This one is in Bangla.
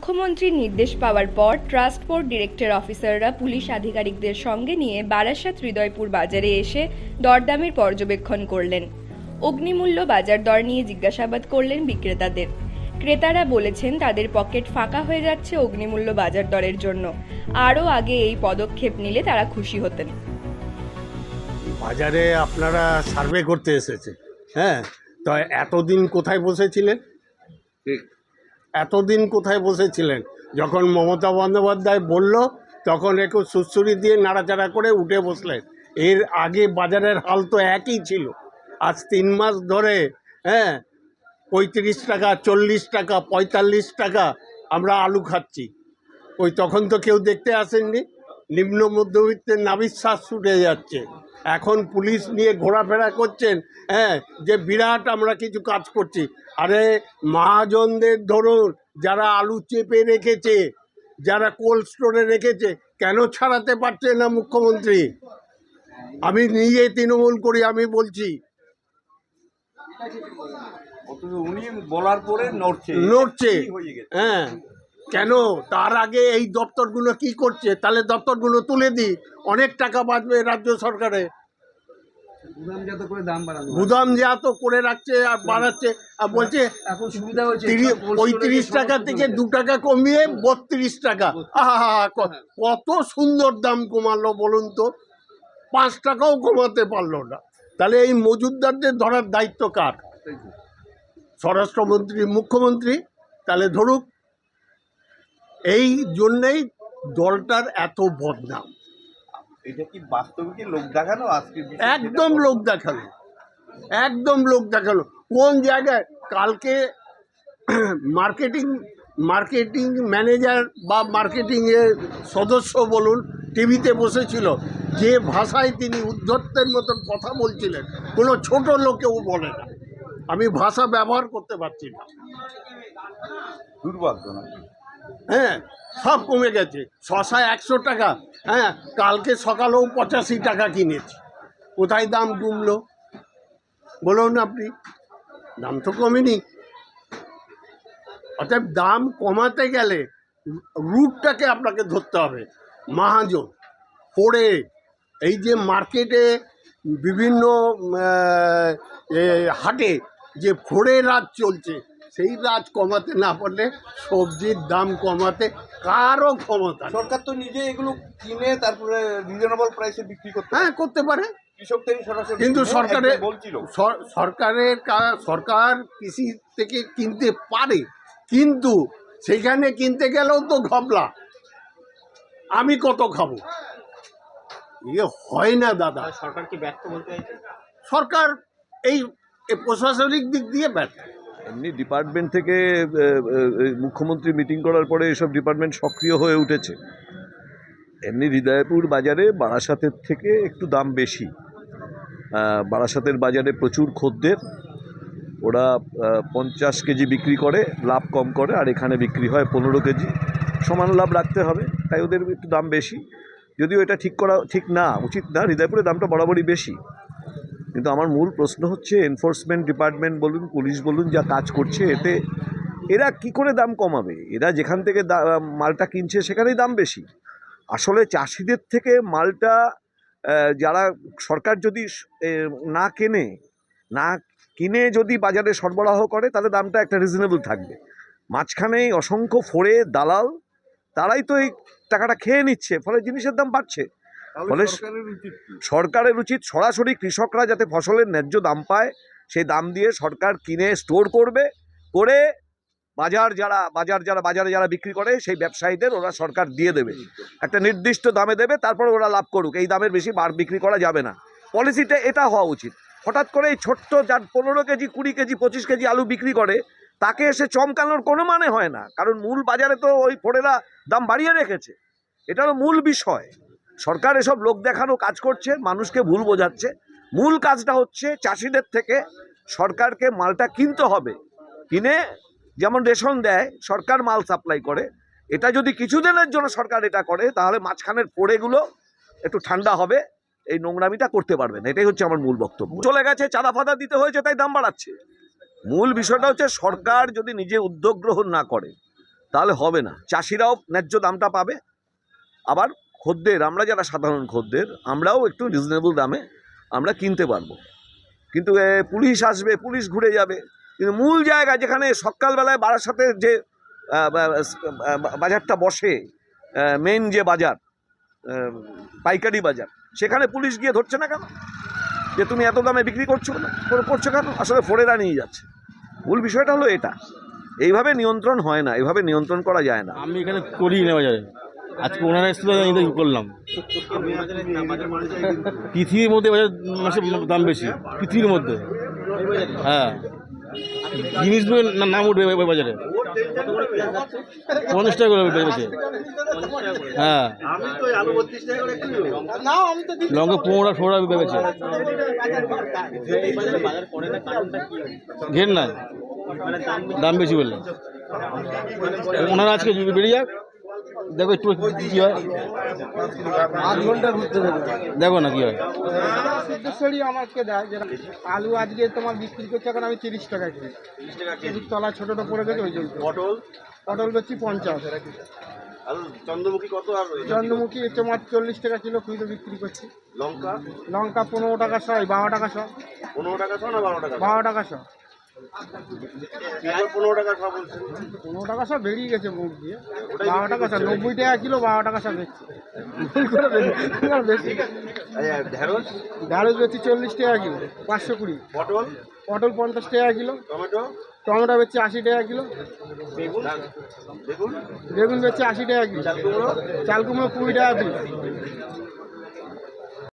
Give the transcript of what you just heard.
মুখ্যমন্ত্রীর নির্দেশ পাওয়ার পর বোর্ড ডিরেক্টর অফিসাররা পুলিশ আধিকারিকদের সঙ্গে নিয়ে বারাসাত হৃদয়পুর বাজারে এসে দরদামের পর্যবেক্ষণ করলেন। অগ্নিমূল্য বাজার দর নিয়ে জিজ্ঞাসাবাদ করলেন বিক্রেতাদের। ক্রেতারা বলেছেন তাদের পকেট ফাঁকা হয়ে যাচ্ছে অগ্নিমূল্য বাজার দরের জন্য। আরও আগে এই পদক্ষেপ নিলে তারা খুশি হতেন। বাজারে আপনারা সার্ভে করতে এসেছে হ্যাঁ? তো এতদিন কোথায় বসেছিলেন? এতদিন কোথায় বসেছিলেন? যখন মমতা বন্দ্যোপাধ্যায় বলল, তখন একটু সুড়সুড়ি দিয়ে নাড়াচাড়া করে উঠে বসলেন। এর আগে বাজারের হাল তো একই ছিল। আজ তিন মাস ধরে হ্যাঁ পঁয়ত্রিশ টাকা, চল্লিশ টাকা, পঁয়তাল্লিশ টাকা আমরা আলু খাচ্ছি। ওই তখন তো কেউ দেখতে আসেননি। নিম্ন মধ্যবিত্তের নাবিশ্বাস ছুটে যাচ্ছে। এখন পুলিশ নিয়ে ঘোরাফেরা করছেন হ্যাঁ যে বিরাট আমরা কিছু কাজ করছি। আরে মহাজনদের ধরুন যারা আলু চেপে রেখেছে যারা কোল্ড স্টোরে রেখেছে কেন ছাড়াতে পারছে না মুখ্যমন্ত্রী? আমি নিজে তৃণমূল করি আমি বলছি। উনি বলার পরে নড়ছে। নড়ছে হ্যাঁ। কেন? তার আগে এই দপ্তরগুলো কি করছে? তাহলে দপ্তরগুলো তুলে দিই অনেক টাকা বাঁচবে রাজ্য সরকারে। গুদামজাত করে দাম বাড়ানো করে রাখছে আর বাড়াচ্ছে। আর বলছে এখন সুবিধা cold পঁয়ত্রিশ টাকা থেকে দু টাকা কমিয়ে বত্রিশ টাকা। আহা কত সুন্দর দাম কমালো বলুন তো। পাঁচ টাকাও কমাতে পারল না। তাহলে এই মজুদদারদের ধরার দায়িত্ব কার? স্বরাষ্ট্রমন্ত্রী মুখ্যমন্ত্রী? তাহলে ধরুক এই জন্যেই দলটার এত বদনাম। এটা কি বাস্তবে কি লোক দেখানো? আজকে একদম লোক দেখাল। একদম লোক দেখাল। কোন জায়গায়? কালকে মার্কেটিং মার্কেটিং ম্যানেজার বা মার্কেটিং এর সদস্য বলুন টিভিতে বসেছিল যে ভাষায় তিনি উদ্ধত্তের মতন কথা বলছিলেন কোনো ছোট লোকেও বলে না। আমি ভাষা ব্যবহার করতে পারছি না। দুর্ভাগ্য না হ্যাঁ সব কমে গেছে। শশা একশো টাকা হ্যাঁ কালকে সকালেও পঁচাশি টাকা কিনেছি। কোথায় দাম কমলো? বলুন আপনি। দাম তো কমেনি। অতএব দাম কমাতে গেলে রুটটাকে আপনাকে ধরতে হবে। মাহাজন, পড়ে, এই যে মার্কেটে বিভিন্ন হাটে যে ফোড়ে রাত চলছে সেই রাজ কমাতে না পারলে সবজির দাম কমাতে কারও ক্ষমতা সরকার তো নিজে এগুলো কিনে তারপরে রিজনেবল প্রাইসে বিক্রি করতে হ্যাঁ করতে পারে। কিন্তু সরকারের সরকারের কা- সরকার কৃষি থেকে কিনতে পারে কিন্তু সেখানে কিনতে গেলেও তো ঘবলা। আমি কত খাব? ইয়ে হয় না দাদা। সরকার কি ব্যর্থ বলতে সরকার এই এই প্রশাসনিক দিক দিয়ে ব্যর্থ। এমনি ডিপার্টমেন্ট থেকে মুখ্যমন্ত্রী মিটিং করার পরে এসব ডিপার্টমেন্ট সক্রিয় হয়ে উঠেছে। এমনি হৃদয়পুর বাজারে বারাসাতের থেকে একটু দাম বেশি। বারাসাতের বাজারে প্রচুর খদ্দের। ওরা পঞ্চাশ কেজি বিক্রি করে, লাভ কম করে, আর এখানে বিক্রি হয় পনেরো কেজি। সমান লাভ রাখতে হবে, তাই ওদের একটু দাম বেশি। যদিও এটা ঠিক করা ঠিক না, উচিত না হৃদয়পুরের দামটা বরাবরই বেশি। কিন্তু আমার মূল প্রশ্ন হচ্ছে এনফোর্সমেন্ট ডিপার্টমেন্ট বলুন পুলিশ বলুন, যা কাজ করছে, এতে এরা কি করে দাম কমাবে? এরা যেখান থেকে মালটা কিনছে, সেখানেই দাম বেশি। আসলে চাষিদের থেকে মালটা যারা সরকার যদি না কেনে, না কিনে যদি বাজারে সরবরাহ করে, তাহলে দামটা একটা রিজনেবল থাকবে। মাঝখানেই অসংখ্য ফোড়ে, দালাল, তারাই তো এই টাকাটা খেয়ে নিচ্ছে, ফলে জিনিসের দাম বাড়ছে। ফলে সরকারের উচিত কি? সরকারের উচিত সরাসরি কৃষকরা যাতে ফসলের ন্যায্য দাম পায় সেই দাম দিয়ে সরকার কিনে স্টোর করবে করে বাজার যারা বাজার যারা বাজারে যারা বিক্রি করে সেই ব্যবসায়ীদের ওরা সরকার দিয়ে দেবে। একটা নির্দিষ্ট দামে দেবে তারপর ওরা লাভ করুক। এই দামের বেশি বার বিক্রি করা যাবে না। পলিসিটা এটা হওয়া উচিত। হঠাৎ করে এই ছোট্ট যার পনেরো কেজি কুড়ি কেজি পঁচিশ কেজি আলু বিক্রি করে তাকে এসে চমকানোর কোনো মানে হয় না। কারণ মূল বাজারে তো ওই ফোড়েরা দাম বাড়িয়ে রেখেছে। এটা হলো মূল বিষয়। সরকার এসব লোক দেখানো কাজ করছে, মানুষকে ভুল বোঝাচ্ছে। মূল কাজটা হচ্ছে চাষিদের থেকে সরকারকে মালটা কিনতে হবে। কিনে যেমন রেশন দেয়, সরকার মাল সাপ্লাই করে। এটা যদি কিছুদিনের জন্য সরকার এটা করে, তাহলে মাঝখানের পড়েগুলো একটু ঠান্ডা হবে। এই নোংরামিটা করতে পারবেন, এটাই হচ্ছে আমার মূল বক্তব্য। চলে গেছে, চাঁদা ফাদা দিতে হয়েছে, তাই দাম বাড়াচ্ছে। মূল বিষয়টা হচ্ছে সরকার যদি নিজে উদ্যোগ গ্রহণ না করে, তাহলে হবে না। চাষিরাও ন্যায্য দামটা পাবে। আবার খদ্দের, আমরা যারা সাধারণ খদ্দের, আমরাও একটু রিজনেবল দামে আমরা কিনতে পারব। কিন্তু পুলিশ আসবে, পুলিশ ঘুরে যাবে। কিন্তু মূল জায়গা যেখানে সকালবেলায় সাথে যে বাজারটা বসে মেন যে বাজার পাইকারি বাজার, সেখানে পুলিশ গিয়ে ধরছে না কেন? যে তুমি এত দামে বিক্রি করছ না করে- করছ কেন? আসলে ফোরেরা নিয়ে যাচ্ছে। মূল বিষয়টা হলো এটা। এইভাবে নিয়ন্ত্রণ হয় না, এইভাবে নিয়ন্ত্রণ করা যায় না। আমি এখানে করি না বাজারে। আজকে ওনারা এসেছিল তো করলাম। পৃথিবীর মধ্যে বাজার মাসে দাম বেশি, পৃথিবীর মধ্যে। হ্যাঁ। জিনিস নাম উঠবে বাজারে। পঞ্চাশ টাকা করে বেড়েছে হ্যাঁ। লঙ্কা পনেরো ষোলো বেড়েছে ঘের না দাম বেশি বললে ওনারা আজকে বেরিয়ে যাক দেখো একটু কি হয়? আধ ঘণ্টা ঘুরতে দেবে। দেখো না কি হয়। সিদ্ধেশ্বরী আমাকে দেয় যেটা আলু আজকে তোমার বিক্রি করছে এখন আমি তিরিশ টাকা কিনি তলা ছোটোটা পড়ে গেছে ওই জন্য পটল? পটল বেচছি পঞ্চাশ। চন্দ্রমুখী কত আর চন্দ্রমুখী তোমার চল্লিশ টাকা কিলো খুঁজে বিক্রি করছি। লঙ্কা? লঙ্কা পনেরো টাকা শো বারো টাকা শো পনেরো টাকা শ না বারো টাকা বারো টাকা শো পেঁয়াজ পনেরো টাকা পনেরো শো বেরিয়ে গেছে মুখ দিয়ে। বারো টাকা শো নব্বই টাকা কিলো বারো টাকা শো বেচছি। বেশি আর ঢেঁড়স? ঢাড়ুস বেচছি চল্লিশ টাকা কিলো পাঁচশো কুড়ি। পটল? পটল পঞ্চাশ টাকা কিলো। টমেটো? টমেটো বেচছি আশি টাকা কিলো। বেগুন? বেগুন বেচছি আশি টাকা কিলো। চাল কুমড়ো? চাল কুমড়ো কুড়ি টাকা কিলো।